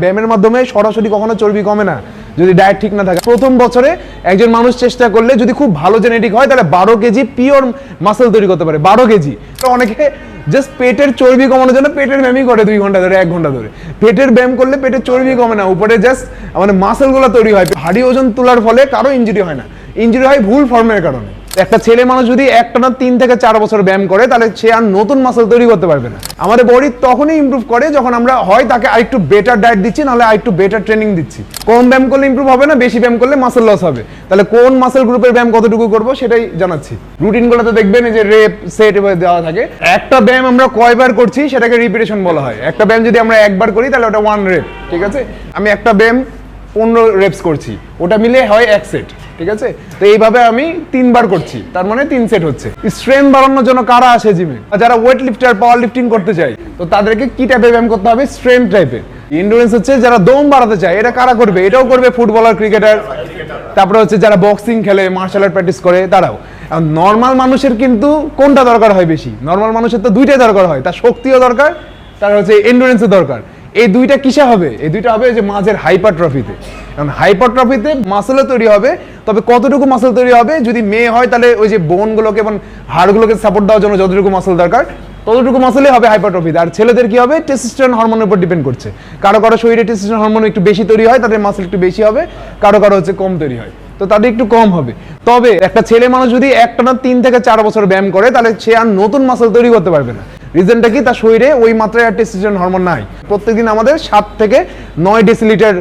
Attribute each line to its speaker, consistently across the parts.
Speaker 1: ব্যায়ামের মাধ্যমে সরাসরি কখনো চর্বি কমে না, যদি ডায়েট ঠিক না থাকে। প্রথম বছরে একজন মানুষ চেষ্টা করলে যদি খুব ভালো জেনেটিক হয়, তাহলে বারো কেজি পিওর মাসেল তৈরি করতে পারে, বারো কেজি। অনেকে জাস্ট পেটের চর্বি কমানোর জন্য পেটের ব্যায়ামই করে দুই ঘণ্টা ধরে, এক ঘণ্টা ধরে। পেটের ব্যায়াম করলে পেটের চর্বি কমে না, উপরে জাস্ট মানে মাসেলগুলো তৈরি হয়। ভারী ওজন তোলার ফলে কারও ইঞ্জুরি হয় না। ইঞ্জুরি হয় ভুল ফর্মের কারণে। একটা ছেলে মানুষ যদি একটানা তিন থেকে চার বছর ব্যায়াম করে, তাহলে সে আর নতুন মাসেল তৈরি করতে পারবে না। আমাদের বডি তখনই ইমপ্রুভ করে যখন আমরা হয় তাকে আরেকটু বেটার ডায়েট দিচ্ছি, নাহলে আরেকটু বেটার ট্রেনিং দিচ্ছি। কম ব্যায়াম করলে ইমপ্রুভ হবে না, বেশি ব্যায়াম করলে মাসেল লস হবে। তাহলে কোন মাসেল গ্রুপের ব্যায়াম কতটুকু করব সেটাই জানাচ্ছি। রুটিনগুলোতে দেখবেন যে রেপ সেট দেওয়া থাকে। একটা ব্যায়াম আমরা কয়বার করছি সেটাকে রিপিটেশন বলা হয়। একটা ব্যায়াম যদি আমরা একবার করি, তাহলে ওটা ওয়ান রেপ ঠিক আছে? আমি একটা ব্যায়াম পনেরো রেপস করছি। ওটা মিলে হয় এক সেট ঠিক আছে? তো এইভাবে আমি তিনবার করছি। তার মানে তিন সেট হচ্ছে। স্ট্রেন বাড়ানোর জন্য কারা আসে জিমে যারা ওয়েট লিফটার পাওয়ার লিফটিং করতে চায়, তো তাদেরকে কি টাইপের ব্যায়াম করতে হবে? স্ট্রেন টাইপের ইন্ডুরেন্স হচ্ছে যারা দম বাড়াতে চায়, এটা কারা করবে? এটাও করবে ফুটবলার ক্রিকেটার তারপরে হচ্ছে যারা বক্সিং খেলে মার্শাল আর্ট প্র্যাকটিস করে, তারাও। নর্মাল মানুষের কিন্তু কোনটা দরকার হয় বেশি? নর্মাল মানুষের তো দুইটাই দরকার হয়। তার শক্তিও দরকার, তার হচ্ছে এন্ডুরেন্সও দরকার। এই দুইটা কিসে হবে? এই দুইটা হবে যে মাঝের হাইপারট্রফিতে কারণ হাইপারট্রফিতে মাসেলও তৈরি হবে, তবে কতটুকু মাসেল তৈরি হবে, যদি মেয়ে হয় তাহলে ওই যে বোনগুলোকে এবং হাড়গুলোকে সাপোর্ট দেওয়ার জন্য যতটুকু মাসেল দরকার, ততটুকু মাসেলই হবে হাইপারট্রফিতে আর ছেলেদের কি হবে? টেস্টোস্টেরন হরমোনের উপর ডিপেন্ড করছে। কারও কারও শরীরে টেস্টোস্টেরন হরমোন একটু বেশি তৈরি হয়, তাদের মাসেল একটু বেশি হবে, কারও কারও হচ্ছে কম তৈরি হয়। তো তাদের একটু কম হবে। তবে একটা ছেলে মানুষ যদি একটানা তিন থেকে চার বছর ব্যায়াম করে, তাহলে সে আর নতুন মাসেল তৈরি করতে পারবে না। রিজনটা কি? তার শরীরে ওই মাত্রায় আর টেস্টোস্টেরন হরমোন নাই। প্রত্যেকদিন আমাদের সাত থেকে নয় ডেসিলিটার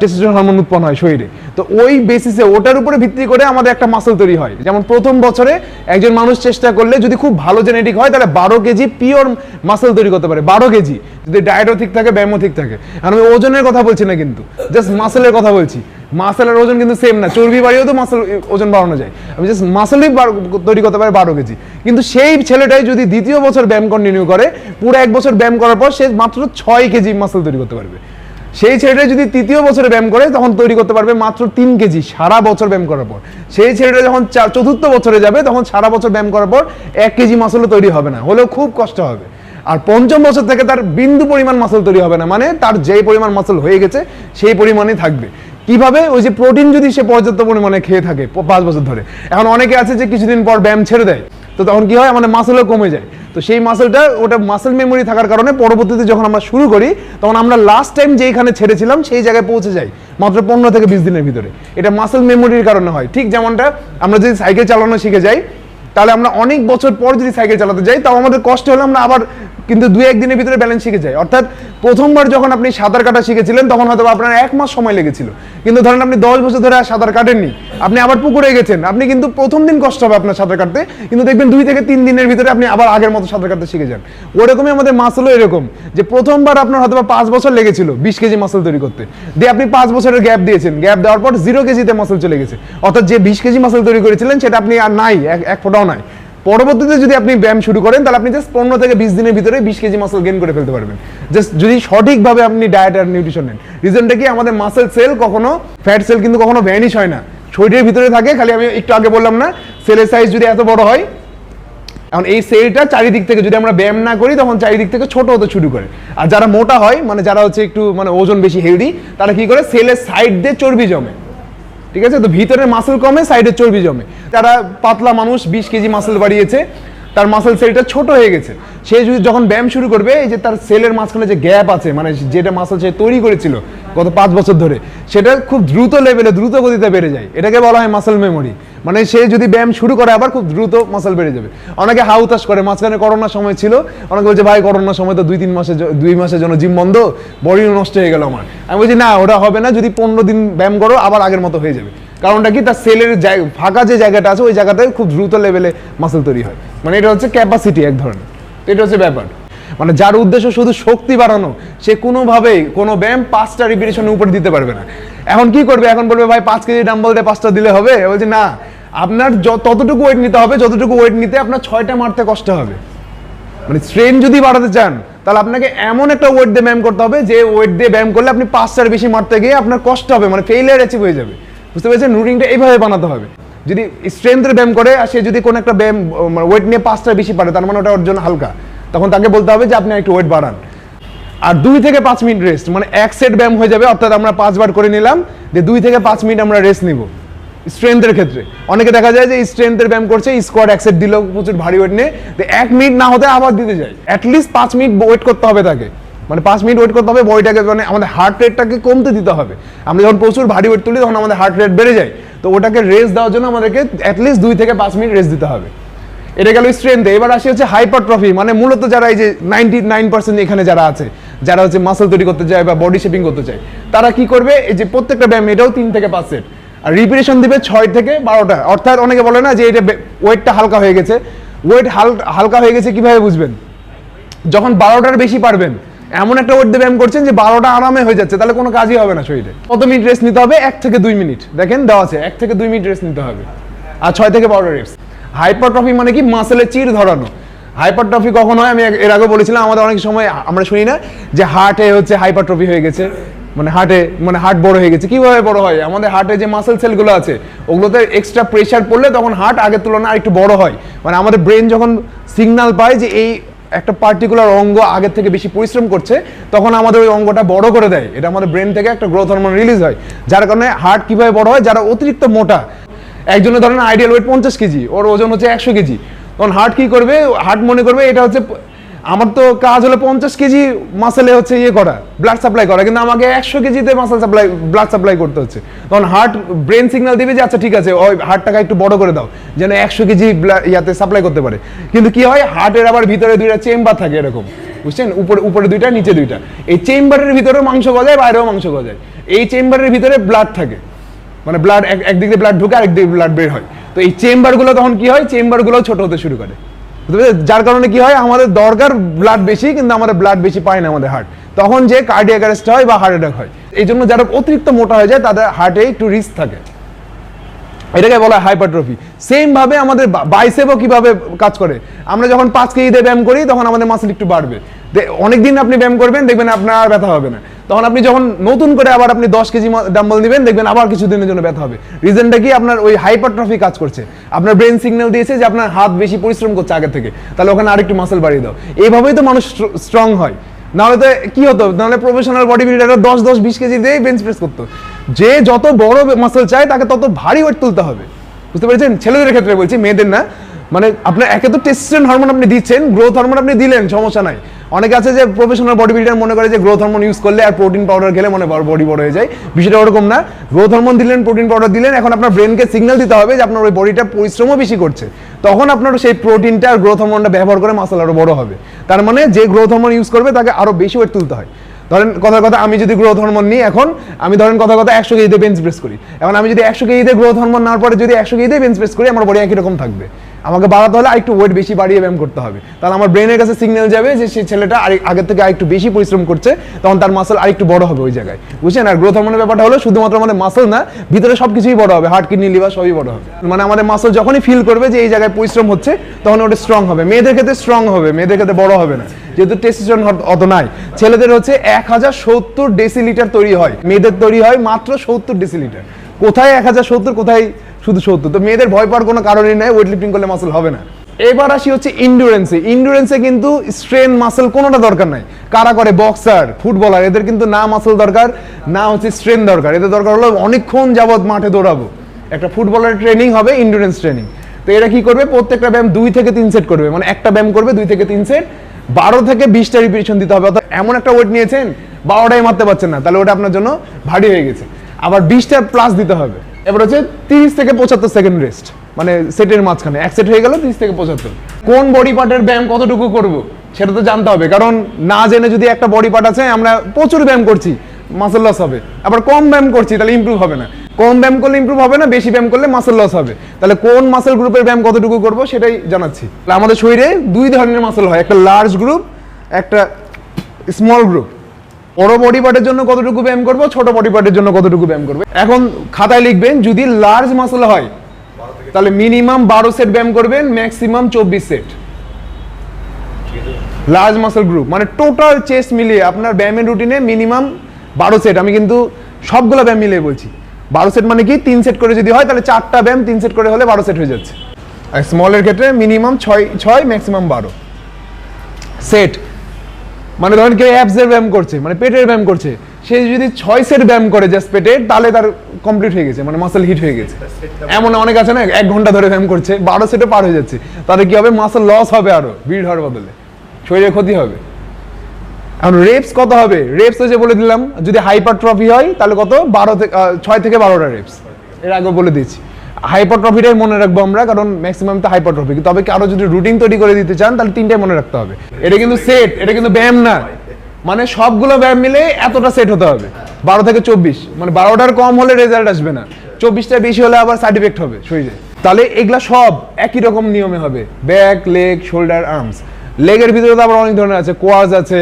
Speaker 1: টেস্টোস্টেরন হরমোন উৎপন্ন হয় শরীরে। তো ওই বেসিসে ওটার উপরে ভিত্তি করে আমাদের একটা মাসেল তৈরি হয়। যেমন প্রথম বছরে একজন মানুষ চেষ্টা করলে যদি খুব ভালো জেনেটিক হয়, তাহলে বারো কেজি পিওর মাসেল তৈরি করতে পারে। বারো কেজি। যদি ডায়েটও ঠিক থাকে, ব্যায়ামও ঠিক থাকে। আমি ওজনের কথা বলছি না কিন্তু। জাস্ট মাসেলের কথা বলছি। মাসেলের ওজন কিন্তু সেম না, চর্বি বাড়িয়েও তো মাসেল ওজন বাড়ানো যায়। আমি জাস্ট মাসেলই তৈরি করতে পারে বারো কেজি। কিন্তু সেই ছেলেটাই যদি দ্বিতীয় বছর ব্যায়াম কন্টিনিউ করে, পুরো এক বছর ব্যায়াম করার পর সে মাত্র ছয় কেজি মাসেল তৈরি করতে পারবে। সেই ছেলেটা যদি তৃতীয় বছরে ব্যায়াম করে, তখন তৈরি করতে পারবে মাত্র তিন কেজি সারা বছর ব্যায়াম করার পর। সেই ছেলেটা যখন চতুর্থ বছরে যাবে, তখন সারা বছর ব্যায়াম করার পর এক কেজি মাসেলও তৈরি হবে না। হলেও খুব কষ্ট হবে। আর পঞ্চম বছর থেকে তার বিন্দু পরিমাণ মাসল তৈরি হবে না। মানে তার যেই পরিমাণ মাসল হয়ে গেছে, সেই পরিমাণই থাকবে। কীভাবে? ওই যে প্রোটিন যদি সে পর্যাপ্ত পরিমাণে খেয়ে থাকে পাঁচ বছর ধরে। এখন অনেকে আছে যে কিছুদিন পর ব্যায়াম ছেড়ে দেয়, তো তখন কি হয়? আমাদের মাসেলও কমে যায়। তো সেই মাসেলটা ওটা মাসেল মেমোরি থাকার কারণে পরবর্তীতে যখন আমরা শুরু করি, তখন আমরা লাস্ট টাইম যেইখানে ছেড়েছিলাম, সেই জায়গায় পৌঁছে যাই, মাত্র পনেরো থেকে বিশ দিনের ভিতরে। এটা মাসেল মেমোরির কারণে হয়। ঠিক যেমনটা আমরা যদি সাইকেল চালানো শিখে যাই, তাহলে আমরা অনেক বছর পর যদি সাইকেল চালাতে যাই, তাও আমাদের কষ্ট হলে আমরা আবার কিন্তু দুই একদিনের ভিতরে ব্যালেন্স শিখে যাই অর্থাৎ প্রথমবার যখন আপনি সাঁতার কাটা শিখেছিলেন, তখন হয়তো আপনার এক মাস সময় লেগেছিল। কিন্তু ধরেন আপনি দশ বছর ধরে আর সাঁতার কাটেননি, আপনি আবার পুকুরে গেছেন, আপনি কিন্তু প্রথম দিন কষ্ট হবে আপনার সাঁতার কাটতে, কিন্তু দেখবেন দুই থেকে তিন দিনের ভিতরে আপনি আবার আগের মতো সাঁতার কাটতে শিখে যান। ওরকমই আমাদের মাসলও এরকম, যে প্রথমবার আপনার হয়তো পাঁচ বছর লেগেছিল বিশ কেজি মাসল তৈরি করতে। দিয়ে আপনি পাঁচ বছরের গ্যাপ দিয়েছেন গ্যাপ দেওয়ার পর জিরো কেজিতে মাসল চলে গেছে। অর্থাৎ যে বিশ কেজি মাসল তৈরি করেছিলেন, সেটা আপনি আর নাই এক ফোটাও নাই। পরবর্তীতে যদি আপনি ব্যায়াম শুরু করেন, তাহলে আপনি জাস্ট পনেরো থেকে বিশ দিনের ভিতরে বিশ কেজি মাসল গেন করে ফেলতে পারবেন। জাস্ট যদি সঠিকভাবে আপনি ডায়েট আর নিউট্রিশন নেন। রিজনটা কি? আমাদের মাসেল সেল কখনো ফ্যাট সেল কিন্তু কখনো ভ্যানিশ হয় না। শরীরের ভিতরে থাকে, খালি আমি একটু আগে বললাম না সেলের সাইজ যদি এত বড় হয়, এখন এই সেলটা চারিদিক থেকে যদি আমরা ব্যায়াম না করি, তখন চারিদিক থেকে ছোট হতে শুরু করে। আর যারা মোটা হয় মানে যারা হচ্ছে একটু মানে ওজন বেশি হেলদি তারা কি করে? সেলের সাইড দিয়ে চর্বি জমে। ঠিক আছে? তো ভিতরে মাসেল কমে সাইডে চর্বি জমে। তারা পাতলা মানুষ, বিশ কেজি মাসেল বাড়িয়েছে তার মাসেল সেলটা ছোট হয়ে গেছে। সে যদি যখন ব্যায়াম শুরু করবে, এই যে তার সেলের মাঝখানে যে গ্যাপ আছে মানে যেটা মাসেল সে তৈরি করেছিল গত পাঁচ বছর ধরে, সেটা খুব দ্রুত লেভেলে দ্রুত গতিতে বেড়ে যায়। এটাকে বলা হয় মাসেল মেমোরি মানে সে যদি ব্যায়াম শুরু করে, আবার খুব দ্রুত মাসেল বেড়ে যাবে। অনেকে হাউতাস করে, মাঝখানে করোনার সময় ছিল। অনেকে বলছে, ভাই করোনার সময় তো দুই তিন মাসের জ- দুই মাসের জন্য জিম বন্ধ বডি নষ্ট হয়ে গেল আমার। আমি বলছি, না, ওটা হবে না। যদি পনেরো দিন ব্যায়াম করো, আবার আগের মতো হয়ে যাবে। কারণটা কি? তার সেলের ফাঁকা যে জায়গাটা আছে, ওই জায়গাটায় খুব দ্রুত লেভেলে মাসেল তৈরি হয়। মানে এটা হচ্ছে ক্যাপাসিটি এক ধরনের। তো এটা হচ্ছে ব্যাপার। মানে যার উদ্দেশ্য শুধু শক্তি বাড়ানো, সে কোনোভাবেই কোনো ব্যায়াম পাঁচটা রিপিটেশনের উপর দিতে পারবে না। এখন কি করবে? এখন বলবে, ভাই, পাঁচ কেজি ডাম্বল দিয়ে পাঁচটা দিলে হবে? বলছে, না, আপনার ততটুকু ওয়েট নিতে হবে, যতটুকু ওয়েট নিতে আপনার ছয়টা মারতে কষ্ট হবে। মানে স্ট্রেন যদি বাড়াতে চান, তাহলে আপনাকে এমন একটা ওয়েট দিয়ে ব্যায়াম করতে হবে, যে ওয়েট দিয়ে ব্যায়াম করলে আপনি পাঁচটার বেশি মারতে গিয়ে আপনার কষ্ট হবে মানে ফেইলিয়ার অ্যাচিভ হয়ে যাবে। বুঝতে পেরেছেন? রুটিনটা এইভাবে বানাতে হবে। যদি স্ট্রেংথের ব্যায়াম করে আর সে যদি কোনো একটা ব্যায়াম ওয়েট নিয়ে পাঁচটা বেশি পারে, তার মানে ওটা ওর জন্য হালকা। তখন তাকে বলতে হবে যে আপনি একটু ওয়েট বাড়ান। আর দুই থেকে পাঁচ মিনিট রেস্ট মানে এক সেট ব্যায়াম হয়ে যাবে, অর্থাৎ আমরা পাঁচবার করে নিলাম যে দুই থেকে পাঁচ মিনিট আমরা রেস্ট নিব। স্ট্রেংথের ক্ষেত্রে। অনেকে দেখা যায় যে স্ট্রেংথের ব্যায়াম করছে স্কোয়াড এক সেট দিলেও প্রচুর ভারী ওয়েট নিয়ে এক মিনিট না হতে আবার দিতে যায়। অ্যাটলিস্ট পাঁচ মিনিট ওয়েট করতে হবে তাকে। মানে পাঁচ মিনিট ওয়েট করতে হবে, বডিটাকে মানে আমাদের হার্ট রেটটাকে কমতে দিতে হবে। আমরা যখন প্রচুর ভারী ওয়েট তুলি, তখন আমাদের হার্ট রেট বেড়ে যায়। তো ওটাকে রেস্ট দেওয়ার জন্য আমাদেরকে অ্যাটলিস্ট দুই থেকে পাঁচ মিনিট রেস্ট দিতে হবে। এটা গেল স্ট্রেংথ এবার আসি হচ্ছে হাইপারট্রফি মানে মূলত যারা এই যে নাইনটি নাইন পার্সেন্ট এখানে যারা আছে, যারা হচ্ছে মাসেল তৈরি করতে চায় বা বডি শেপিং করতে চায়, তারা কি করবে? এই যে প্রত্যেকটা ব্যায়াম, এটাও তিন থেকে পাঁচ সেট আর রিপিটেশন দিবে ছয় থেকে বারোটা। অর্থাৎ অনেকে বলে না যে এটা ওয়েটটা হালকা হয়ে গেছে। ওয়েট হালকা হয়ে গেছে কীভাবে বুঝবেন? যখন বারোটার বেশি পারবেন এমন একটা ওয়েট ব্যায়াম করছেন যে বারোটা আরামে হয়ে যাচ্ছে, তাহলে কোনো কাজই হবে না শরীরে। কত মিনিট রেস্ট নিতে হবে, এক থেকে দুই মিনিট। দেখেন, দেওয়া আছে, এক থেকে দুই মিনিট রেস্ট নিতে হবে। আর ছয় থেকে বারোটা রেস্ট হাইপারট্রফি মানে কি? মাসেলের চির ধরানো। হাইপারট্রফি কখন হয়? আমি এর আগে বলেছিলাম, আমাদের অনেক সময় আমরা শুনি না যে হার্টে হচ্ছে হাইপারট্রফি হয়ে গেছে মানে হার্টে মানে হার্ট বড় হয়ে গেছে। কীভাবে বড় হয়? আমাদের হার্টে যে মাসেল সেলগুলো আছে, ওগুলোতে এক্সট্রা প্রেশার পড়লে তখন হার্ট আগের তুলনায় আরেকটু বড় হয়। মানে আমাদের ব্রেন যখন সিগনাল পায় যে এই একটা পার্টিকুলার অঙ্গ আগের থেকে বেশি পরিশ্রম করছে, তখন আমাদের ওই অঙ্গটা বড় করে দেয়। এটা আমাদের ব্রেন থেকে একটা গ্রোথ হরমোন রিলিজ হয়। যার কারণে হার্ট কীভাবে বড় হয়? যারা অতিরিক্ত মোটা একজনের ধরেন আইডিয়াল ওয়েট পঞ্চাশ কেজি, ওর ওজন হচ্ছে একশো কেজি। তখন হার্ট কি করবে? হার্ট মনে করবে এটা হচ্ছে আমার তো কাজ হলো পঞ্চাশ কেজি মাসেলে হচ্ছে ইয়ে করা ব্লাড সাপ্লাই করা, কিন্তু আমাকে একশো কেজিতে মাসেল সাপ্লাই ব্লাড সাপ্লাই করতে হচ্ছে। তখন হার্ট ব্রেন সিগন্যাল দিবে যে আচ্ছা ঠিক আছে, ওই হার্টটাকে একটু বড় করে দাও, যেন একশো কেজি ইয়াতে সাপ্লাই করতে পারে। কিন্তু কি হয় হার্টের আবার ভিতরে দুইটা চেম্বার থাকে এরকম, বুঝছেন? উপরে উপরে দুইটা, নিচে দুইটা। এই চেম্বারের ভিতরেও মাংস গজায়, বাইরেও মাংস গজায়। এই চেম্বারের ভিতরে ব্লাড থাকে। মানে ব্লাড একদিক দিয়ে ব্লাড ঢুকে আরেক দিকে ব্লাড বের হয়। তো এই চেম্বারগুলো তখন কি হয় চেম্বারগুলো ছোট হতে শুরু করে? যার কারণে কি হয়, আমাদের দরকার ব্লাড বেশি, কিন্তু আমাদের ব্লাড বেশি পায় না আমাদের হার্ট তখন যে কার্ডিয়াক অ্যারেস্ট হয় বা হার্ট অ্যাটাক হয়, এই জন্য যারা অতিরিক্ত মোটা হয়ে যায়, তাদের হার্টে একটু রিস্ক থাকে। এটাকে বলা হয় হাইপারট্রফি সেম ভাবে আমাদের বাইসেপও কীভাবে কাজ করে? আমরা যখন পাঁচ কেজিতে ব্যায়াম করি, তখন আমাদের মাসেল একটু বাড়বে। অনেকদিন আপনি ব্যায়াম করবেন, দেখবেন আপনার ব্যথা হবে না। তখন আপনি যখন নতুন করে আবার আপনি দশ কেজি ডাম্বল দিবেন, দেখবেন আবার কিছুদিনের জন্য ব্যথা হবে। রিজনটা কি? আপনার ওই হাইপারট্রফি কাজ করছে। আপনার ব্রেন সিগন্যাল দিয়েছে যে আপনার হাত বেশি পরিশ্রম করছে আগে থেকে। তাহলে ওখানে আরেকটু মাসেল বাড়িয়ে দাও। এইভাবেই তো মানুষ স্ট্রং হয়। নাহলে তো কি হতো? নাহলে প্রফেশনাল বডি বিল্ডাররা দশ দশ, বিশ কেজি দিয়ে বেঞ্চ প্রেস করতো। যে যত বড় মাসেল চায়, তাকে তত ভারী ওয়েট তুলতে হবে। বুঝতে পেরেছেন? ছেলেদের ক্ষেত্রে বলছি, মেয়েদের না। মানে আপনার একে তো টেস্টোস্টেরন হরমোন আপনি দিচ্ছেন গ্রোথ হরমোন আপনি দিলেন, সমস্যা নাই। অনেকে আছে যে প্রফেশনাল বডি বিল্ডার মনে করে যে গ্রোথ হরমোন ইউজ করলে আর প্রোটিন পাউডার খেলে মনে বডি বড় হয়ে যায়। বিষয়টা ওরকম না। গ্রোথ হরমোন দিলেন প্রোটিন পাউডার দিলেন, এখন আপনার ব্রেনকে সিগন্যাল দিতে হবে যে আপনার ওই বডিটা পরিশ্রমও বেশি করছে। তখন আপনার সেই প্রোটিনটা আর গ্রোথ হরমোনটা ব্যবহার করে মাসাল আরও বড় হবে। তার মানে যে গ্রোথ হরমোন ইউজ করবে তাকে আরও বেশি ওয়েট তুলতে হয়। ধরেন কথার কথা, আমি যদি গ্রোথ হরমোন নিই এখন, আমি ধরেন কথা কথা একশো কেজিতে বেঞ্চ প্রেস করি। এখন আমি যদি একশো কেজিতে গ্রোথ হরমোন নেওয়ার পরে যদি একশো কেজিতে বেঞ্চ প্রেস করি, আমার বডি একই রকম থাকবে। আমাকে বাড়াতে হলে আরেকটু ওয়েট বেশি বাড়িয়ে ব্যায়াম করতে হবে। তাহলে আমার ব্রেনের কাছে সিগন্যাল যাবে যে সেই ছেলেটা আরে- আগের থেকে আরেকটু বেশি পরিশ্রম করছে, তখন তার মাসল আরেকটু বড় হবে ওই জায়গায়। বুঝছেন? আর গ্রোথ হরমোনের ব্যাপারটা হলো শুধুমাত্র আমাদের মাসল না, ভিতরে সবকিছুই বড় হবে হার্ট কিডনি লিভার সবই বড় হবে। মানে আমাদের মাসল যখনই ফিল করবে যে এই জায়গায় পরিশ্রম হচ্ছে, তখন ওটা স্ট্রং হবে। মেয়েদের ক্ষেত্রে স্ট্রং হবে, মেয়েদের ক্ষেত্রে বড় হবে না। যেহেতু টেস্টোস্টেরন অত নাই। ছেলেদের হচ্ছে এক হাজার সত্তর ডেসিলিটার তৈরি হয়। মেয়েদের তৈরি হয় মাত্র সত্তর ডেসিলিটার কোথায় এক হাজার সত্তর, কোথায় শুধু সত্তর? তো মেয়েদের ভয় পাওয়ার কোনো কারণই নাই ওয়েট লিফটিং করলে মাসল হবে না। এবার আসি হচ্ছে ইন্ডুরেন্সে ইন্ডুরেন্সে কিন্তু স্ট্রেন মাসল কোনোটা দরকার নাই। কারা করে? বক্সার ফুটবলার এদের কিন্তু না মাসল দরকার, না হচ্ছে স্ট্রেন দরকার। এদের দরকার হলো অনেকক্ষণ যাবৎ মাঠে দৌড়াবো। একটা ফুটবলারের ট্রেনিং হবে ইন্ডুরেন্স ট্রেনিং তো এরা কি করবে? প্রত্যেকটা ব্যায়াম দুই থেকে তিন সেট করবে। মানে একটা ব্যায়াম করবে, দুই থেকে তিন সেট বারো থেকে বিশটা রিপিটেশন দিতে হবে। অর্থাৎ এমন একটা ওয়েট নিয়েছেন, বারোটাই মারতে পারছেন না। তাহলে ওটা আপনার জন্য ভারী হয়ে গেছে। আবার বিশটা প্লাস দিতে হবে। এবার হচ্ছে তিরিশ থেকে পঁচাত্তর সেকেন্ড রেস্ট মানে সেটের মাঝখানে। এক সেট হয়ে গেল তিরিশ থেকে পঁচাত্তর। কোন বডি পার্টের ব্যায়াম কতটুকু করব? সেটা তো জানতে হবে। কারণ না জেনে যদি একটা বডি পার্ট আছে, আমরা প্রচুর ব্যায়াম করছি। মাসেল লস হবে। আবার কম ব্যায়াম করছি, তাহলে ইমপ্রুভ হবে না। কম ব্যায়াম করলে ইমপ্রুভ হবে না, বেশি ব্যায়াম করলে মাসেল লস হবে। তাহলে কোন মাসেল গ্রুপের ব্যায়াম কতটুকু করব, সেটাই জানাচ্ছি। তাহলে আমাদের শরীরে দুই ধরনের মাসেল হয়। একটা লার্জ গ্রুপ একটা স্মল গ্রুপ বড় বডি পার্টের জন্য কতটুকু ব্যায়াম করব, ছোট বডি পার্টের জন্য কতটুকু ব্যায়াম করবে? এখন খাতায় লিখবেন, যদি লার্জ মাসেল হয়, তাহলে মিনিমাম বারো সেট ব্যায়াম করবেন ম্যাক্সিমাম চব্বিশ সেট লার্জ মাসেল গ্রুপ মানে টোটাল চেস্ট মিলিয়ে আপনার ব্যায়ামের রুটিনে মিনিমাম বারো সেট আমি কিন্তু সবগুলো ব্যায়াম মিলিয়ে বলছি। বারো সেট মানে কি? তিন সেট করে যদি হয়, তাহলে চারটা ব্যায়াম তিন সেট করে হলে বারো সেট হয়ে যাচ্ছে। আর স্মলের ক্ষেত্রে মিনিমাম ছয় ছয় ম্যাক্সিমাম বারো। সেট মানে ধরেন কেউ অ্যাপস এর ব্যায়াম করছে মানে পেটের ব্যায়াম করছে, সে যদি ছয় সেট ব্যায়াম করে জাস্ট পেটের তাহলে তার কমপ্লিট হয়ে গেছে মানে মাসেল হিট হয়ে গেছে। এমন অনেক আছে না, এক ঘণ্টা ধরে ব্যায়াম করছে, বারো সেটে পার হয়ে যাচ্ছে তাদের কি হবে? মাসেল লস হবে আরও, ভিড় হওয়ার বদলে। শরীরে ক্ষতি হবে। এখন রেপস কত হবে? রেপস যে বলে দিলাম, যদি হাইপারট্রফি হয়, তাহলে কত? বারো থেকে ছয় থেকে বারোটা রেপস এর আগে বলে দিয়েছি। হাইপারট্রফিটাই মনে রাখব আমরা, কারণ ম্যাক্সিমাম তো হাইপারট্রফি তবে কারও যদি রুটিন তৈরি করে দিতে চান, তাহলে তিনটাই মনে রাখতে হবে। এটা কিন্তু সেট এটা কিন্তু ব্যায়াম না। মানে সবগুলো ব্যায়াম মিলে এতটা সেট হতে হবে। বারো থেকে চব্বিশ। মানে বারোটার কম হলে রেজাল্ট আসবে না। চব্বিশটা বেশি হলে আবার সাইড ইফেক্ট হবে শরীরে। তাহলে এগুলা সব একই রকম নিয়মে হবে। ব্যাক লেগ শোল্ডার আর্মস লেগের ভিতরে তো আবার অনেক ধরনের আছে। কোয়াজ আছে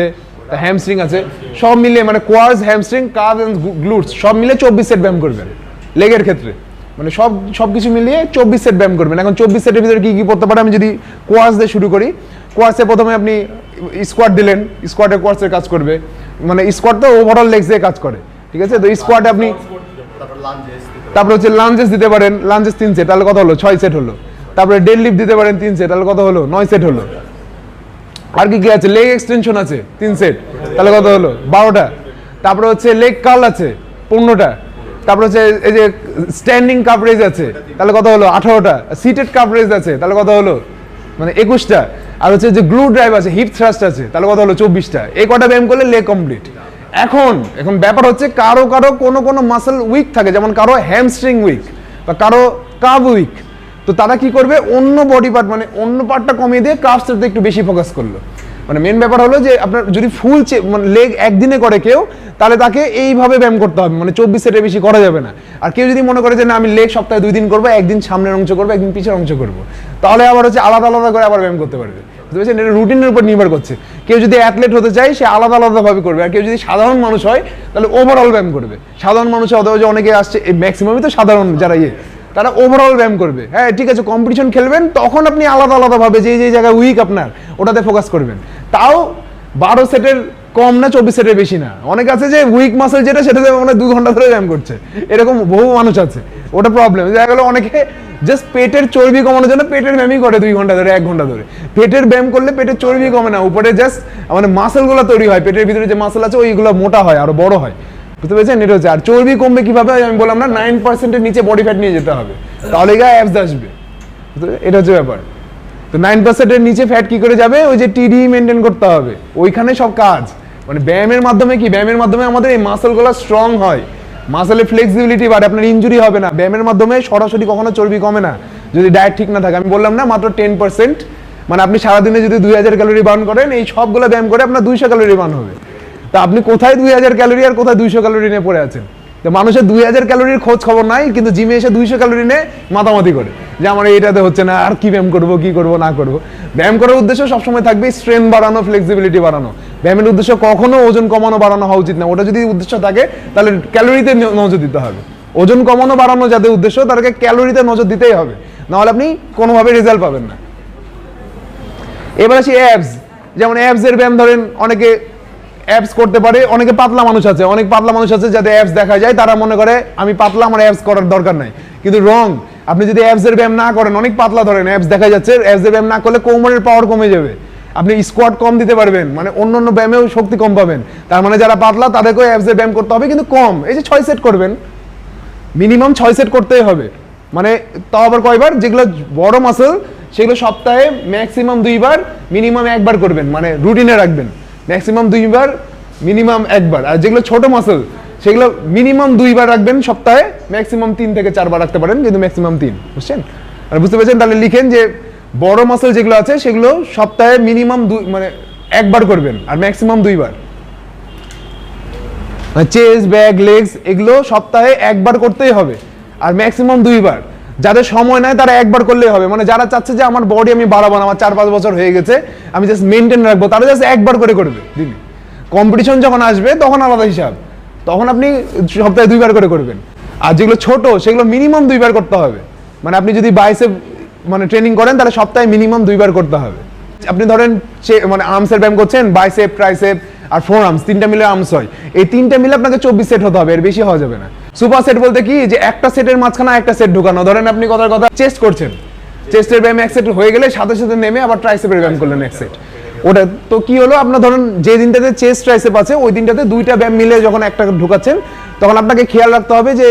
Speaker 1: হ্যামস্ট্রিং আছে। সব মিলে মানে কোয়ার্স হ্যামস্ট্রিং কাজ গ্লুটস সব মিলে চব্বিশ সেট ব্যায়াম করবেন। লেগের ক্ষেত্রে। মানে সব সব কিছু মিলিয়ে চব্বিশ সেট ব্যায়াম করবেন। এখন চব্বিশ সেটের ভিতরে কী কী পড়তে পারে আমি যদি কোয়ার্স দিয়ে শুরু করি। কোয়ার্সে প্রথমে আপনি স্কোয়াড দিলেন স্কোয়াডে কোয়ার্সের কাজ করবে। মানে স্কোয়াড তো ওভারঅল লেগস দিয়ে কাজ করে ঠিক আছে? তো স্কোয়াডে আপনি
Speaker 2: তারপর
Speaker 1: হচ্ছে লাঞ্জেস দিতে পারেন লাঞ্জেস তিন সেট তাহলে কত হলো? ছয় সেট হলো। তারপরে ডেড লিফট দিতে পারেন তিন সেট তাহলে কত হলো? নয় সেট হলো। আর কি কি আছে? লেগ এক্সটেনশন আছে তিন সেট তাহলে কত হলো? বারোটা। তারপরে হচ্ছে লেগ কাল আছে পনেরোটা। তারপরে হচ্ছে এই যে স্ট্যান্ডিং কাভারেজ আছে, তাহলে কত হলো? আঠারোটা। সিটেড কাভারেজ আছে, তাহলে কত হলো? মানে একুশটা। আর হচ্ছে যে গ্লু ড্রাইভ আছে হিপ থ্রাস্ট আছে, তাহলে কত হলো? চব্বিশটা। এই কটা ব্যায়াম করলে লেগ কমপ্লিট এখন এখন ব্যাপার হচ্ছে কারও কারও কোনো কোনো মাসেল উইক থাকে, যেমন কারও হ্যামস্ট্রিং উইক বা কারও কাব উইক তো তারা কি করবে? অন্য বডি পার্ট মানে অন্য পার্টটা কমিয়ে দিয়ে কাস্টটাতে একটু বেশি ফোকাস করল। মানে মেন ব্যাপার হলো যে আপনার যদি ফুল মানে লেগ একদিনে করে কেউ, তাহলে তাকে এইভাবে ব্যায়াম করতে হবে। মানে চব্বিশ সেটের বেশি করা যাবে না। আর কেউ যদি মনে করে যে, না, আমি লেগ সপ্তাহে দুই দিন করব, একদিন সামনের অংশ করব, একদিন পিছের অংশ করব। তাহলে আবার হচ্ছে আলাদা আলাদা করে আবার ব্যায়াম করতে পারবে। বুঝতে পেরেছেন? এটা রুটিনের উপর নির্ভর করছে। কেউ যদি অ্যাথলেট হতে চায়, সে আলাদা, আলাদাভাবে করবে। আর কেউ যদি সাধারণ মানুষ হয়, তাহলে ওভারঅল ব্যায়াম করবে। সাধারণ মানুষ, অথবা যে অনেকে আসছে ম্যাক্সিমামই তো সাধারণ যারা ইয়ে। তারা ওভারঅল ব্যায়াম করবে। হ্যাঁ ঠিক আছে কম্পিটিশন খেলবেন, তখন আপনি আলাদা আলাদাভাবে যে যে জায়গায় উইক আপনার, ওটাতে ফোকাস করবেন। তাও বারো সেটের কম না, চব্বিশ সেটের বেশি না। অনেক আছে যে উইক মাসেল যেটা, সেটাতে মানে দু ঘণ্টা ধরে ব্যায়াম করছে। এরকম বহু মানুষ আছে। ওটা প্রবলেম দেখা গেলো অনেকে জাস্ট পেটের চর্বি কমানোর জন্য পেটের ব্যায়ামই করে দুই ঘণ্টা ধরে, এক ঘণ্টা ধরে। পেটের ব্যায়াম করলে পেটের চর্বি কমে না। উপরে জাস্ট মানে মাসেলগুলো তৈরি হয়, পেটের ভিতরে যে মাসেল আছে, ওইগুলো মোটা হয়, আরও বড় হয়। বুঝতে পেরেছেন? এটা হচ্ছে, আর চর্বি কমবে কীভাবে আমি বললাম না নাইন পার্সেন্টের নিচে বডি ফ্যাট নিয়ে যেতে হবে। তাহলে গা অ্যাপস আসবে। এটা হচ্ছে ব্যাপার। তো নাইন পার্সেন্টের নিচে ফ্যাট কি করে যাবে? ওই যে টিডি মেনটেন করতে হবে। ওইখানে সব কাজ। মানে ব্যায়ামের মাধ্যমে কি? ব্যায়ামের মাধ্যমে আমাদের এই মাসেলগুলো স্ট্রং হয়। মাসেলের ফ্লেক্সিবিলিটি বাড়ে, আপনার ইঞ্জুরি হবে না। ব্যায়ামের মাধ্যমে সরাসরি কখনো চর্বি কমে না। যদি ডায়েট ঠিক না থাকে। আমি বললাম না, মাত্র টেন পার্সেন্ট মানে আপনি সারাদিনে যদি দুই হাজার ক্যালোরি বার্ন করেন, এই সবগুলো ব্যায়াম করে আপনার দুইশো ক্যালোরি বার্ন হবে। তা আপনি কোথায় দুই হাজার ক্যালোরি আর কোথায় দুইশো ক্যালোরি নিয়ে পড়ে আছেন? তো মানুষের দুই হাজার ক্যালোরির খোঁজ খবর নাই, কিন্তু জিমে এসে দুইশো ক্যালোরি নিয়ে মাতামাতি করে। যে আমার এইটাতে হচ্ছে না, আর কি ব্যায়াম করব, কি করব, না করব। ব্যায়াম করার উদ্দেশ্য সবসময় থাকবে স্ট্রেন বাড়ানো ফ্লেক্সিবিলিটি বাড়ানো। ব্যায়ামের উদ্দেশ্য কখনো ওজন কমানো, বাড়ানো হওয়া উচিত না। ওটা যদি উদ্দেশ্য থাকে, তাহলে ক্যালোরিতে নজর দিতে হবে। ওজন কমানো, বাড়ানো যাদের উদ্দেশ্য, তাদেরকে ক্যালোরিতে নজর দিতেই হবে। নাহলে আপনি কোনোভাবে রেজাল্ট পাবেন না। এবার আসি অ্যাপস যেমন অ্যাপসের ব্যায়াম ধরেন, অনেকে অ্যাবস করতে পারে, অনেকে পাতলা মানুষ আছে, অনেক পাতলা মানুষ আছে যাদের অ্যাপস দেখা যায়, তারা মনে করে, আমি পাতলা আমার অ্যাপস করার দরকার নাই। কিন্তু রং আপনি যদি অ্যাবস এর ব্যায়াম না করেন, অনেক পাতলা ধরেন অ্যাপস দেখা যাচ্ছে অ্যাবস এর ব্যায়াম না করলে কোমরের পাওয়ার কমে যাবে। আপনি স্কোয়াট কম দিতে পারবেন মানে অন্য অন্য ব্যায়ামেও শক্তি কম পাবেন। তার মানে যারা পাতলা, তাদেরকেও অ্যাবস এর ব্যায়াম করতে হবে, কিন্তু কম। এই যে ছয় সেট করবেন মিনিমাম ছয় সেট করতেই হবে। মানে তাও আবার কয়বার? যেগুলো বড় মাসেল সেগুলো সপ্তাহে ম্যাক্সিমাম দুইবার মিনিমাম একবার করবেন মানে রুটিনে রাখবেন। ম্যাক্সিমাম দুইবার মিনিমাম একবার। আর যেগুলো ছোট মাসেল সেগুলো মিনিমাম দুইবার রাখবেন সপ্তাহে ম্যাক্সিমাম তিন থেকে চারবার রাখতে পারেন, কিন্তু ম্যাক্সিমাম তিন, বুঝছেন? আর বুঝতে পেরেছেন? তাহলে লিখেন যে, বড় মাসেল যেগুলো আছে, সেগুলো সপ্তাহে মিনিমাম দুই মানে একবার করবেন, আর ম্যাক্সিমাম দুইবার। চেস ব্যাক লেগস এগুলো সপ্তাহে একবার করতেই হবে, আর ম্যাক্সিমাম দুইবার। যাদের সময় নাই, তারা একবার করলেই হবে। মানে যারা চাচ্ছে যে আমার বডি আমি বাড়াবো না, আমার চার পাঁচ বছর হয়ে গেছে, আমি জাস্ট মেনটেন রাখব, তারা জাস্ট একবার করে করবে। দিনে কম্পিটিশন যখন আসবে, তখন আলাদা হিসাব। তখন আপনি সপ্তাহে দুইবার করে করবেন। আর যেগুলো ছোট, সেগুলো মিনিমাম দুইবার করতে হবে। মানে আপনি যদি বাইসে মানে ট্রেনিং করেন, তাহলে সপ্তাহে মিনিমাম দুইবার করতে হবে। আপনি ধরেন মানে আর্মসের ব্যায়াম করছেন বাইসেপ ট্রাইসেপ আর ফোর আর্মস তিনটা মিলে আর্মস হয়। এই তিনটা মিলে আপনাকে চব্বিশ সেট হতে হবে, এর বেশি হওয়া যাবে না। সুপার সেট বলতে কি, যে একটা সেটের মাঝখানে একটা সেট ঢুকানো। ধরেন আপনি কথার কথা চেস্ট করছেন। চেস্টের ব্যায়াম এক সেট হয়ে গেলে সাথে সাথে নেমে আবার ট্রাইসেপের ব্যায়াম করলেন এক সেট। ওটা তো কি হলো, আপনার ধরুন যে দিনটাতে চেস্ট ট্রাইসেপ আছে, ওই দিনটাতে দুইটা ব্যায়াম মিলে যখন একটা ঢুকাচ্ছেন, তখন আপনাকে খেয়াল রাখতে হবে যে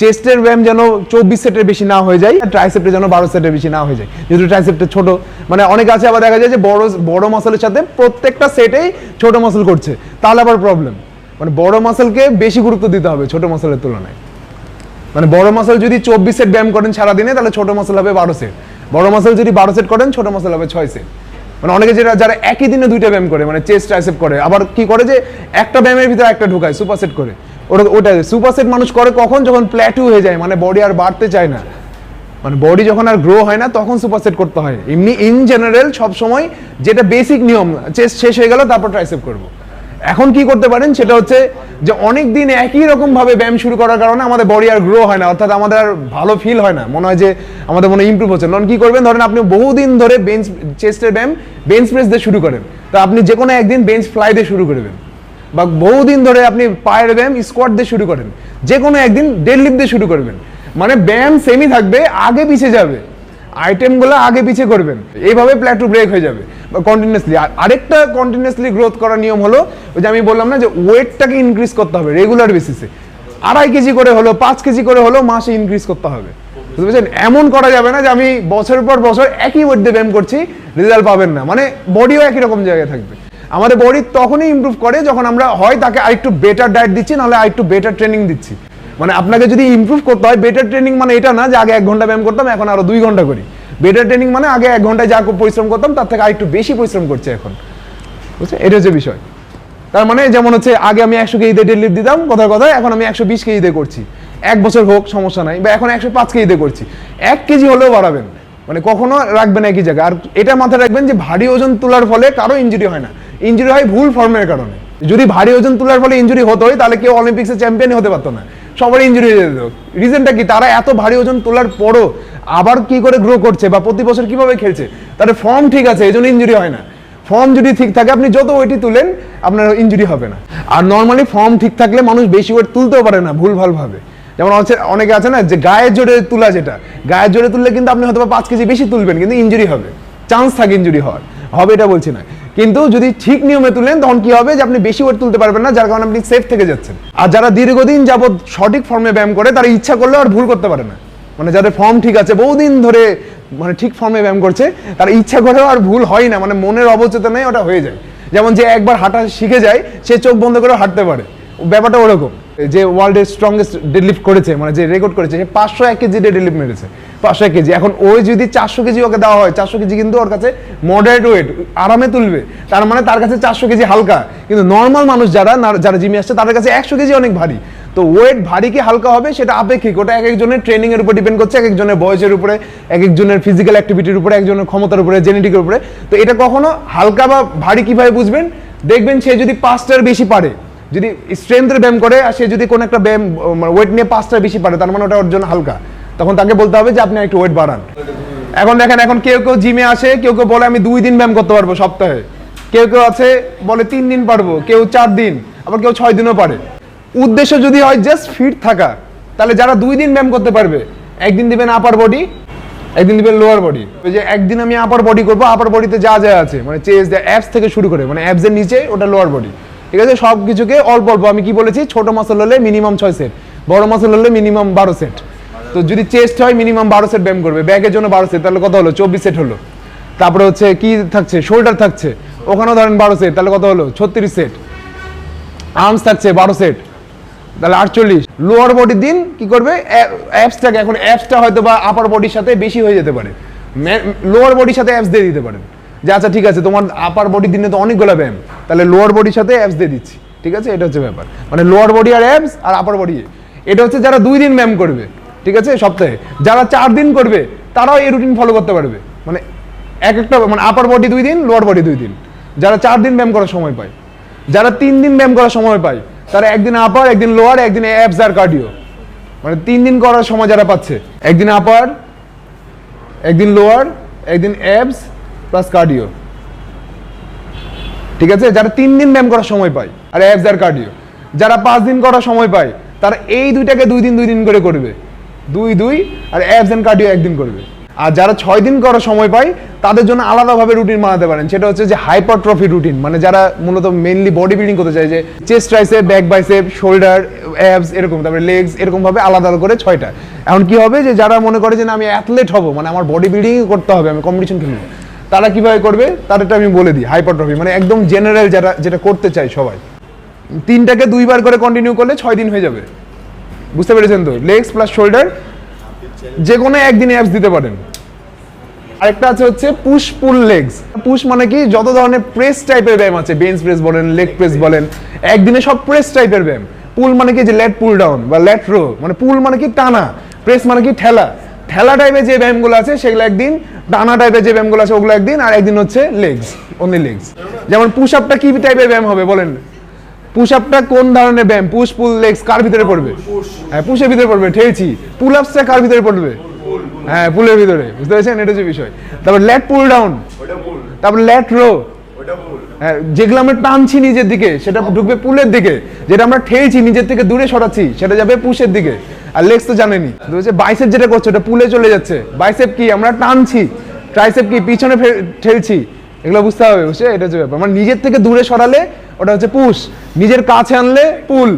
Speaker 1: চেস্টের ব্যায়াম যেন চব্বিশ সেটের বেশি না হয়ে যায় ট্রাইসেপের যেন বারো সেটের বেশি না হয়ে যায়। যেহেতু ট্রাইসেপটা ছোট মানে অনেক আছে আবার দেখা যায় যে বড় বড় মাসলের সাথে প্রত্যেকটা সেটেই ছোট মাসল করছে। তাহলে আবার প্রবলেম মানে বড় মাসলকে বেশি গুরুত্ব দিতে হবে ছোট মাসলের তুলনায়। মানে বড় মাসল যদি চব্বিশ সেট ব্যায়াম করেন সারাদিনে, তাহলে ছোট মাসল হবে বারো সেট বড় মাসল যদি বারো সেট করেন, ছোট মাসল হবে ছয় সেট মানে অনেকে যেটা, যারা একই দিনে দুইটা ব্যায়াম করে মানে চেস্ট ট্রাইসেপ করে, আবার কি করে যে একটা ব্যায়ামের ভিতরে একটা ঢুকায় সুপার সেট করে। ওটা ওটা সুপার সেট মানুষ করে কখন? যখন প্ল্যাটু হয়ে যায় মানে বডি আর বাড়তে চায় না। মানে বডি যখন আর গ্রো হয় না, তখন সুপার সেট করতে হয়। এমনি ইন জেনারেল সব সময় যেটা বেসিক নিয়ম চেস্ট শেষ হয়ে গেল, তারপর ট্রাইসেপ করব। এখন কি করতে পারেন? সেটা হচ্ছে যে অনেক দিন একই রকম ভাবে ব্যায়াম শুরু করার কারণে আমাদের বডি আর গ্রো হয় না, অর্থাৎ আমাদের আর ভালো ফিল হয় না। মনে হয় যে আমাদের মনে ইমপ্রুভ হচ্ছে। তখন কি করবেন? ধরেন আপনি বহুদিন ধরে বেঞ্চ চেস্টের ব্যায়াম বেঞ্চ প্রেস দিয়ে শুরু করেন। তো আপনি যে কোনো একদিন বেঞ্চ ফ্লাই দিয়ে শুরু করবেন বা বহুদিন ধরে আপনি পায়ের ব্যায়াম স্কোয়াট দিয়ে শুরু করেন। যে কোনো একদিন ডেড লিফট দিয়ে শুরু করবেন মানে ব্যায়াম সেমই থাকবে, আগে পিছিয়ে যাবে। আইটেমগুলো আগে পিছিয়ে করবেন। এইভাবে প্ল্যাটু ব্রেক হয়ে যাবে। বা আর আরেকটা কন্টিনিউসলি গ্রোথ করার নিয়ম হলো, ওই যে আমি বললাম না যে ওয়েটটাকে ইনক্রিজ করতে হবে রেগুলার বেসিসে আড়াই কেজি করে হলো, পাঁচ কেজি করে হলো, মাসে ইনক্রিজ করতে হবে। বুঝতে পেরেছেন? এমন করা যাবে না যে আমি বছরের পর বছর একই ওয়েট দিয়ে ব্যায়াম করছি রেজাল্ট পাবেন না। মানে বডিও একই রকম জায়গায় থাকবে। আমাদের বডি তখনই ইমপ্রুভ করে যখন আমরা হয় তাকে আরেকটু বেটার ডায়েট দিচ্ছি, নাহলে আরেকটু বেটার ট্রেনিং দিচ্ছি। মানে আপনাকে যদি ইমপ্রুভ করতে হয় বেটার ট্রেনিং মানে এটা না যে আগে এক ঘণ্টা ব্যায়াম করতাম, এখন আরও দুই ঘণ্টা করি। বেটার ট্রেনিং মানে আগে এক ঘন্টায় যা পরিশ্রম করতাম, তার থেকে আরেকটু বেশি পরিশ্রম করছে এখন। বুঝছে এটা হচ্ছে বিষয়। তার মানে যেমন হচ্ছে, আগে আমি একশো কেজিতে ডেডলিফট দিতাম কথার কথা এখন আমি একশো বিশ কেজিতে করছি। এক বছর হোক, সমস্যা নাই, বা এখন একশো পাঁচ কেজিতে করছি। এক কেজি হলেও বাড়াবেন। মানে কখনো রাখবেন একই জায়গায়। আর এটা মাথায় রাখবেন যে, ভারী ওজন তোলার ফলে কারও ইঞ্জুরি হয় না। ইঞ্জুরি হয় ভুল ফর্মের কারণে। যদি ভারী ওজন তোলার ফলে ইঞ্জুরি হতো তাহলে কেউ অলিম্পিক্সে চ্যাম্পিয়নই হতে পারতো না। সবার ইঞ্জুরি হয়ে যেত। রিজনটা কি? তারা এত ভারী ওজন তোলার পরও আবার কি করে গ্রো করছে বা প্রতি বছর কীভাবে খেলছে? তাদের ফর্ম ঠিক আছে, এই জন্য ইঞ্জুরি হয় না। ফর্ম যদি ঠিক থাকে, আপনি যত ওয়েটই তুলেন, আপনার ইঞ্জুরি হবে না। আর নর্মালি ফর্ম ঠিক থাকলে মানুষ বেশি ওয়েট তুলতেও পারে না ভুল ভালো ভাবে যেমন হচ্ছে অনেকে আছে না, যে গায়ের জোরে তোলা যেটা গায়ের জোরে তুললে কিন্তু আপনি হয়তো পাঁচ কেজি বেশি তুলবেন, কিন্তু ইঞ্জুরি হবে। চান্স থাকে ইঞ্জুরি হওয়ার। হবে এটা বলছি না। কিন্তু যদি ঠিক নিয়মে তুলেন, তখন কি হবে যে আপনি বেশি ওয়েট তুলতে পারবেন না, যার কারণে আপনি সেফ থেকে যাচ্ছেন। আর যারা দীর্ঘদিন যাবত সঠিক ফর্মে ব্যায়াম করে, তারা ইচ্ছা করলেও আর ভুল করতে পারে না। মানে যাদের ফর্ম ঠিক আছে, বহুদিন ধরে মানে ঠিক ফর্মে ব্যায়াম করছে, তার ইচ্ছা করেও আর ভুল হয় না মানে মনের অবচেতনায় ওটা হয়ে যায়। যেমন যে একবার হাঁটা শিখে যায়, সে চোখ বন্ধ করে হাঁটতে পারে। ব্যাপারটা ওরকম। যে ওয়ার্ল্ডের স্ট্রংগেস্ট ডেডলিফট করেছে মানে যে রেকর্ড করেছে, সে পাঁচশো এক কেজি ডেডলিফট মেরেছে। পাঁচশো কেজি। এখন ওই যদি চারশো কেজি ওকে দেওয়া হয়, চারশো কেজি কিন্তু ওর কাছে মডারেট ওয়েট আরামে তুলবে। তার মানে তার কাছে চারশো কেজি হালকা। কিন্তু নর্মাল মানুষ যারা যারা জিমে আসছে, তাদের কাছে একশো কেজি অনেক ভারী। তো ওয়েট ভারী কি হালকা হবে সেটা আপেক্ষিক। ওটা এক একজনের ট্রেনিং এর উপর ডিপেন্ড করছে, এক একজনের বয়সের উপরে, এক একজনের ফিজিক্যাল অ্যাক্টিভিটির উপরে, একজনের ক্ষমতার উপরে জেনেটিকের উপরে। তো এটা কখনো হালকা বা ভারী কীভাবে বুঝবেন? দেখবেন সে যদি পাঁচটার বেশি পারে, যদি স্ট্রেংথের ব্যায়াম করে, আর সে যদি কোনো একটা ব্যায়াম ওয়েট নিয়ে পাঁচটার বেশি পারে, তার মানে ওটা ওর জন্য হালকা। তখন তাকে বলতে হবে যে আপনি একটু ওয়েট বাড়ান। এখন দেখেন, এখন কেউ কেউ জিমে আসে, কেউ কেউ বলে, আমি দুই দিন ব্যায়াম করতে পারব সপ্তাহে। কেউ কেউ আছে, বলে, তিন দিন পারব। কেউ চার দিন, আবার কেউ ছয় দিনও পারে। উদ্দেশ্য যদি হয় জাস্ট ফিট থাকা, তাহলে যারা দুই দিন ব্যায়াম করতে পারবে, একদিন দিবেন আপার বডি একদিন দিবেন লোয়ার বডি যে একদিন আমি আপার বডি করব আপার বডিতে যা যা আছে মানে চেস অ্যাপস থেকে শুরু করে মানে অ্যাপসের নিচে, ওটা লোয়ার বডি ঠিক আছে? সব কিছুকে অল্প অল্প, আমি কি বলেছি, ছোট মাসল হলে মিনিমাম ছয় সেট বড় মাসল হলে মিনিমাম বারো সেট তো যদি চেস্ট হয় মিনিমাম বারো সেট ব্যায়াম করবে। ব্যাগের জন্য বারো সেট তাহলে কত হলো? চব্বিশ সেট হলো। তারপরে হচ্ছে কি থাকছে? শোল্ডার থাকছে। ওখানেও ধরেন বারো সেট তাহলে কত হলো? ছত্রিশ সেট আর্মস থাকছে বারো সেট তাহলে আটচল্লিশ। লোয়ার বডির দিন কি করবে? অ্যাপসটাকে এখন অ্যাপসটা হয়তো বা আপার বডির সাথে বেশি হয়ে যেতে পারে। লোয়ার বডির সাথে অ্যাপস দিয়ে দিতে পারেন। যে আচ্ছা ঠিক আছে, তোমার আপার বডির দিনে তো অনেকগুলো ব্যায়াম। তাহলে লোয়ার বডির সাথে অ্যাপস দিয়ে দিচ্ছি। ঠিক আছে? এটা হচ্ছে ব্যাপার। মানে লোয়ার বডি আর অ্যাপস আর আপার বডি এটা হচ্ছে যারা দুই দিন ব্যায়াম করবে। ঠিক আছে সপ্তাহে। যারা চার দিন করবে, তারাও এই রুটিন ফলো করতে পারবে। মানে এক একটা মানে আপার বডি দুই দিন লোয়ার বডি দুই দিন। যারা চার দিন ব্যায়াম করার সময় পায়, যারা তিন দিন ব্যায়াম করার সময় পায়, তারা একদিন আপার একদিন লোয়ার একদিন অ্যাপস আর কার্ডিও মানে তিন দিন করার সময় যারা পাচ্ছে, একদিন আপার একদিন লোয়ার একদিন অ্যাপস প্লাস কার্ডিও ঠিক আছে, যারা তিন দিন ব্যায়াম করার সময় পায়, আর অ্যাপস আর কার্ডিও যারা পাঁচ দিন করার সময় পায়, তারা এই দুইটাকে দুই দিন দুই দিন করে করবে। দুই দুই, আর অ্যাবস এন্ড কার্ডিও একদিন করবে। আর যারা ছয় দিন করার সময় পায়, তাদের জন্য আলাদাভাবে রুটিন বানাতে পারেন। সেটা হচ্ছে যে হাইপারট্রফি রুটিন মানে যারা মূলত মেইনলি বডি বিল্ডিং করতে চায় যে chest tricep back bicep shoulder abs এরকম, তারপরে লেগস এরকমভাবে আলাদা আলাদা করে ছয়টা। এখন কি হবে যে যারা মনে করে যে না, আমি অ্যাথলেট হব মানে আমার বডি বিল্ডিং করতে হবে, আমি কম্পিটিশন খেলব, তারা কীভাবে করবে? তাদেরটা আমি বলে দিই হাইপারট্রফি মানে একদম জেনারেল যারা, যেটা করতে চায় সবাই। তিনটাকে দুইবার করে কন্টিনিউ করলে ছয় দিন হয়ে যাবে। বুঝতে পেরেছেন তো? লেগস প্লাস শোল্ডার যে কোনো একদিনে অ্যাপস দিতে পারেন। আরেকটা আছে হচ্ছে পুশ পুল লেগস পুশ মানে কি? যত ধরনের প্রেস টাইপের ব্যায়াম আছে বেঞ্চ প্রেস বলেন লেগ প্রেস বলেন, একদিনে সব প্রেস টাইপের ব্যায়াম। পুল মানে কি? যে লেট পুল ডাউন বা লেট রো মানে পুল মানে কি? টানা। প্রেস মানে কি? ঠেলা। ঠেলা টাইপের যে ব্যায়ামগুলো আছে, সেগুলো একদিন, টানা টাইপের যে ব্যায়ামগুলো আছে, ওগুলো একদিন, আর একদিন হচ্ছে লেগস অনলি লেগস যেমন পুশ আপটা কি টাইপের ব্যায়াম হবে বলেন? পুশ আপটা কোন ধরনের ব্যায়াম? পুশ পুল লেগস কার ভিতরে পড়বে? হ্যাঁ পুশের ভিতরে পড়বে ঠেলছি। পুল আপসটা কার ভিতরে পড়বে? হ্যাঁ পুলের ভিতরে বুঝতে পেরেছেন? এটা হচ্ছে বিষয়। তারপর লেট পুল ডাউন তারপর লেট রো হ্যাঁ যেগুলো আমরা টানছি নিজের দিকে সেটা ঢুকবে পুলের দিকে। যেটা আমরা ঠেলছি নিজের থেকে দূরে সরাচ্ছি সেটা যাবে পুশের দিকে। আর লেগস তো জানেনি হচ্ছে বাইসেপ যেটা করছে ওটা পুলে চলে যাচ্ছে। বাইসেপ কি? আমরা টানছি। ট্রাইসেপ কি? পিছনে ঠেলছি। এগুলো বুঝতে হবে, বুঝছে? এটা হচ্ছে ব্যাপার। মানে নিজের থেকে দূরে সরালে ওটা হচ্ছে পুশ। নিজের কাছে আনলে পুল।